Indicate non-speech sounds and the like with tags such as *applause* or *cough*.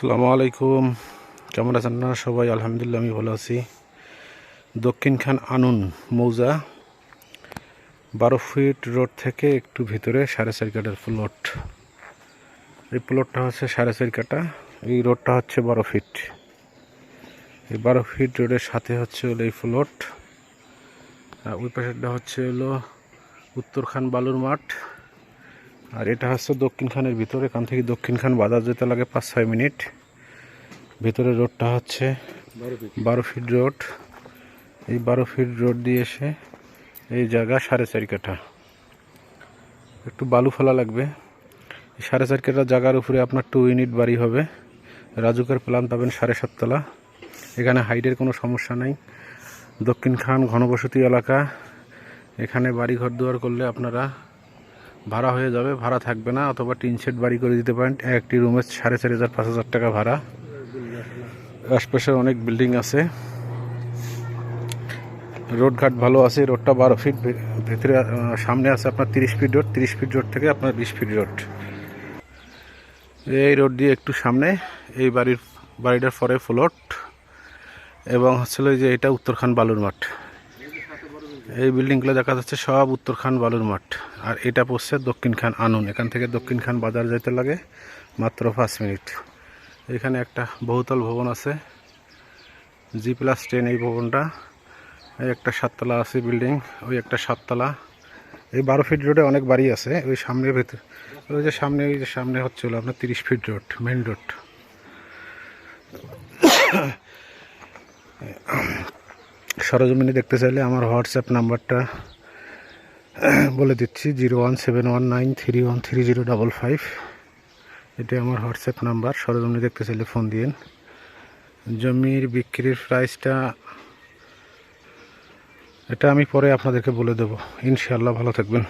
আসসালামু আলাইকুম। কেমন আছেন আপনারা? সবাই আলহামদুলিল্লাহ, আমি ভালো আছি। দক্ষিণ খান আনুন মৌজা, বারো ফিট রোড থেকে একটু ভিতরে সাড়ে চার কাটার প্লট এই প্লটটা হচ্ছে সাড়ে চার কাটা। এই রোডটা হচ্ছে বারো ফিট। এই বারো ফিট রোডের সাথে হচ্ছে হলো এই প্লট আর ওই পাশেরটা হচ্ছে হলো উত্তরখান বালুর মাঠ। আর এটা হচ্ছে দক্ষিণ খানের ভিতরে, এখান থেকে দক্ষিণ খান বাজার যেতে লাগে পাঁচ, ছয় মিনিট। ভিতরে রোডটা হচ্ছে বারো ফিট রোড। এই বারো ফিট রোড দিয়ে এসে এই জায়গা সাড়ে চার কাঠা। একটু বালু ফেলা লাগবে। সাড়ে চার কাঠা জায়গার উপরে আপনার টু ইউনিট বাড়ি হবে। রাজুকের প্ল্যান পাবেন সাড়ে সাততলা এখানে হাইটের কোনো সমস্যা নেই। দক্ষিণ খান ঘনবসতি এলাকা। এখানে বাড়ি ঘর দুয়ার করলে আপনারা ভাড়া হয়ে যাবে, ভাড়া থাকবে না, অথবা টিন শেড বাড়ি করে দিতে পারেন। একটি রুমে সাড়ে চার হাজার, পাঁচ হাজার টাকা ভাড়া। আশপাশে অনেক বিল্ডিং আছে। রোডঘাট ভালো আছে, রোডটা বারো ফিট ভেতরে সামনে আছে আপনার তিরিশ ফিট রোড, তিরিশ ফিট রোড থেকে আপনার বিশ ফিট রোড। এই রোড দিয়ে একটু সামনে, এই বাড়ির, বাড়িটার পরে ফ্লোট, এবং হচ্ছিল যে এটা উত্তরখান বালুর মাঠ এই বিল্ডিংগুলো দেখা যাচ্ছে সব উত্তরখান বালুর মাঠ। আর এটা পড়ছে দক্ষিণ খান আনুন। এখান থেকে দক্ষিণ খান বাজার যেতে লাগে মাত্র পাঁচ মিনিট। এখানে একটা বহুতল ভবন আছে। জি প্লাস টেন এই ভবনটা। এই একটা সাততলা আছে বিল্ডিং, ওই একটা সাততলা। এই বারো ফিট রোডে অনেক বাড়ি আছে। ওই সামনের ভেতর, ওই যে সামনে, ওই যে সামনে হচ্ছে হলো আপনার তিরিশ ফিট রোড মেন রোড। সরজমিনে দেখতে চাইলে আমার হোয়াটসঅ্যাপ নাম্বারটা *clears throat* বলে দিচ্ছি, zero one seven one nine three one three zero double five. এটি আমার হোয়াটসঅ্যাপ নাম্বার, সরজমিনে দেখতে চাইলে ফোন দিন জমির বিক্রির প্রাইসটা, এটা আমি পরে আপনাদেরকে বলে দেবো। ইনশাআল্লাহ ভালো থাকবেন।